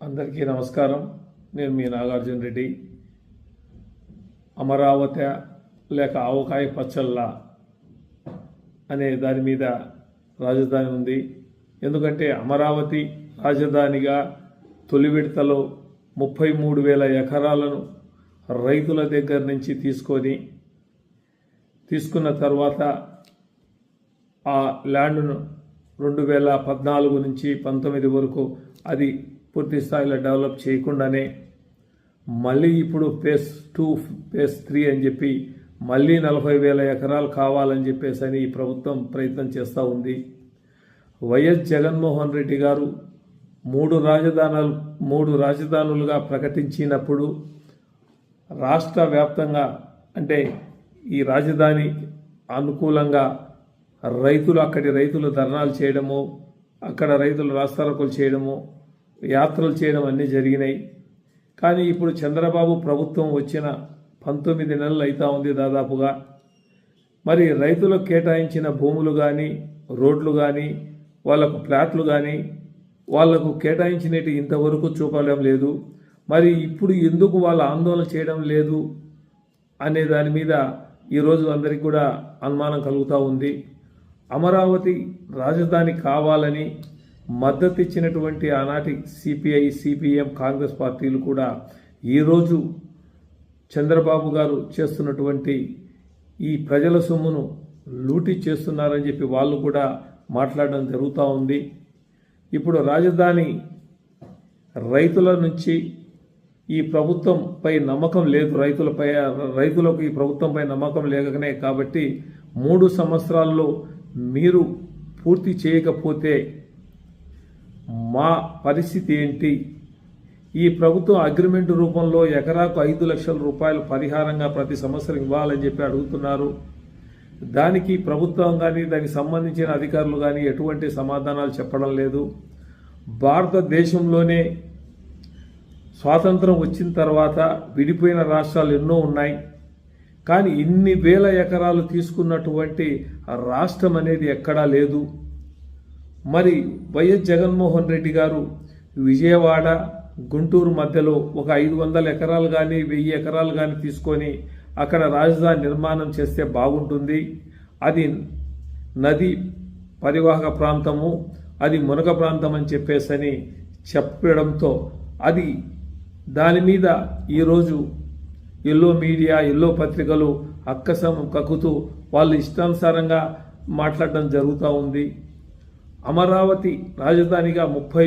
అందరికీ నమస్కారం. నేను మీ నాగార్జున రెడ్డి. అమరావతి లేక ఆవకాయ పచ్చళ్ళ అనే దాని మీద రాజధాని ఉంది. ఎందుకంటే అమరావతి రాజధానిగా తొలి విడతలో ముప్పై మూడు వేల ఎకరాలను రైతుల దగ్గర నుంచి తీసుకొని తీసుకున్న తర్వాత ఆ ల్యాండ్ను రెండు వేల పద్నాలుగు నుంచి పంతొమ్మిది వరకు అది పూర్తి స్థాయిలో డెవలప్ చేయకుండానే మళ్ళీ ఇప్పుడు ఫేస్ టూ ఫేస్ త్రీ అని చెప్పి మళ్ళీ నలభై వేల ఎకరాలు కావాలని చెప్పేసి అని ఈ ప్రభుత్వం ప్రయత్నం చేస్తూ ఉంది. వైఎస్ జగన్మోహన్ రెడ్డి గారు మూడు రాజధానులు మూడు రాజధానులుగా ప్రకటించినప్పుడు రాష్ట్ర వ్యాప్తంగా అంటే ఈ రాజధాని అనుకూలంగా రైతులు అక్కడి రైతులు ధర్నాలు చేయడము అక్కడ రైతులు రాస్తారోకలు చేయడము యాత్రలు చేయడం అన్నీ జరిగినాయి. కానీ ఇప్పుడు చంద్రబాబు ప్రభుత్వం వచ్చిన పంతొమ్మిది నెలలు అవుతా ఉంది దాదాపుగా. మరి రైతులకు కేటాయించిన భూములు కానీ రోడ్లు కానీ వాళ్ళకు ప్లాట్లు కానీ వాళ్ళకు కేటాయించినట్టు ఇంతవరకు చూపడం లేదు. మరి ఇప్పుడు ఎందుకు వాళ్ళ ఆందోళన చేయడం లేదు అనే దాని మీద ఈరోజు అందరికీ కూడా అనుమానం కలుగుతూ ఉంది. అమరావతి రాజధాని కావాలని మద్దతు ఇచ్చినటువంటి ఆనాటి సిపిఐ సిపిఎం కాంగ్రెస్ పార్టీలు కూడా ఈరోజు చంద్రబాబు గారు చేస్తున్నటువంటి ఈ ప్రజల సొమ్మును లూటీ చేస్తున్నారని చెప్పి వాళ్ళు కూడా మాట్లాడడం జరుగుతూ ఉంది. ఇప్పుడు రాజధాని రైతుల నుంచి ఈ ప్రభుత్వంపై నమ్మకం లేదు. రైతులపై రైతులకు ఈ ప్రభుత్వంపై నమ్మకం లేకనే కాబట్టి మూడు సంవత్సరాల్లో మీరు పూర్తి చేయకపోతే మా పరిస్థితి ఏంటి? ఈ ప్రభుత్వం అగ్రిమెంట్ రూపంలో ఎకరాకు ఐదు లక్షల రూపాయలు పరిహారంగా ప్రతి సంవత్సరం ఇవ్వాలని చెప్పి అడుగుతున్నారు. దానికి ప్రభుత్వం కానీ దానికి సంబంధించిన అధికారులు కానీ ఎటువంటి సమాధానాలు చెప్పడం లేదు. భారతదేశంలోనే స్వాతంత్రం వచ్చిన తర్వాత విడిపోయిన రాష్ట్రాలు ఎన్నో ఉన్నాయి. కానీ ఇన్ని వేల ఎకరాలు తీసుకున్నటువంటి రాష్ట్రం అనేది ఎక్కడా లేదు. మరి వైఎస్ జగన్మోహన్ రెడ్డి గారు విజయవాడ గుంటూరు మధ్యలో ఒక ఐదు వందల ఎకరాలు కానీ వెయ్యి ఎకరాలు కానీ తీసుకొని అక్కడ రాజధాని నిర్మాణం చేస్తే బాగుంటుంది. అది నది పరివాహక ప్రాంతము అది మునగ ప్రాంతం అని చెప్పేసని చెప్పడంతో అది దాని మీద ఈరోజు ఎల్లో మీడియా ఎల్లో పత్రికలు అక్కసం కక్కుతూ వాళ్ళు ఇష్టానుసారంగా మాట్లాడడం జరుగుతూ ఉంది. అమరావతి రాజధానిగా ముప్పై